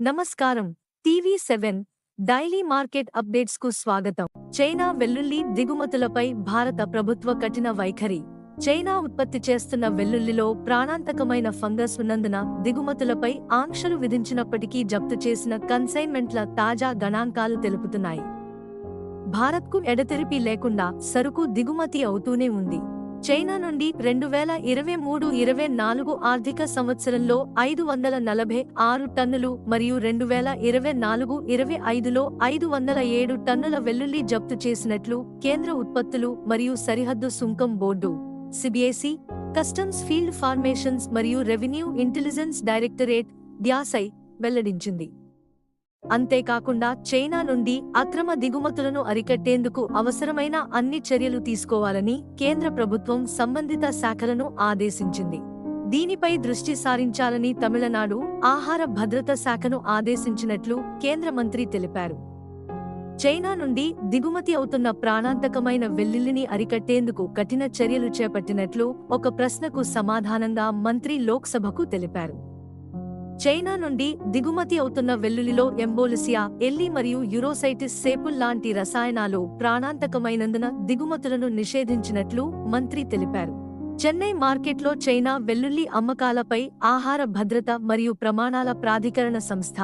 నమస్కారం. TV seven daily market అప్డేట్స్కు స్వాగతం. చైనా వెల్లుల్లి దిగుమతులపై భారత ప్రభుత్వ కఠిన వైఖరి. చైనా ఉత్పత్తి చేస్తున్న వెల్లుల్లిలో ప్రాణాంతకమైన ఫంగస్ ఉన్నందున దిగుమతులపై ఆంక్షలు విధించినప్పటికీ జప్తు చేసిన కన్సైన్మెంట్ల తాజా గణాంకాలు తెలుపుతున్నాయి. భారత్కు ఎడతెరిపి లేకుండా సరుకు దిగుమతి అవుతూనే ఉంది. చైనా నుండి రెండు వేల ఇరవై మూడు ఇరవై నాలుగు ఆర్థిక సంవత్సరంలో ఐదు వందల నలభై ఆరు టన్నులు మరియు రెండు వేల ఇరవై నాలుగు ఇరవై ఐదులో ఐదు వందల ఏడు టన్నుల వెల్లుల్లి జప్తు చేసినట్లు కేంద్ర ఉత్పత్తులు మరియు సరిహద్దు సుంకం board CBAC customs field formations మరియు రెవెన్యూ ఇంటెలిజెన్స్ డైరెక్టరేట్ డ్యాసై వెల్లడించింది. అంతేకాకుండా చైనా నుండి అక్రమ దిగుమతులను అరికట్టేందుకు అవసరమైన అన్ని చర్యలు తీసుకోవాలని కేంద్ర ప్రభుత్వం సంబంధిత శాఖలను ఆదేశించింది. దీనిపై దృష్టి సారించాలని తమిళనాడు ఆహార భద్రత శాఖను ఆదేశించినట్లు కేంద్ర మంత్రి తెలిపారు. చైనా నుండి దిగుమతి అవుతున్న ప్రాణాంతకమైన వెల్లుల్లిని అరికట్టేందుకు కఠిన చర్యలు చేపట్టినట్లు ఒక ప్రశ్నకు సమాధానంగా మంత్రి లోక్సభకు తెలిపారు. చైనా నుండి దిగుమతి అవుతున్న వెల్లుల్లిలో ఎంబోలిసియా ఎల్లి మరియు యురోసైటిస్ సేపుల్ లాంటి రసాయనాలు ప్రాణాంతకమైనందున దిగుమతులను నిషేధించినట్లు మంత్రి తెలిపారు. చెన్నై మార్కెట్లో చైనా వెల్లుల్లి అమ్మకాలపై ఆహార భద్రత మరియు ప్రమాణాల ప్రాధికరణ సంస్థ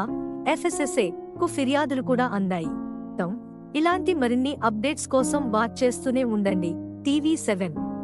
ఎఫ్ఎస్ఎస్ఏ కు ఫిర్యాదులు కూడా అందాయి. తం, ఇలాంటి మరిన్ని అప్డేట్స్ కోసం వాచ్ చేస్తూనే ఉండండి. TV seven.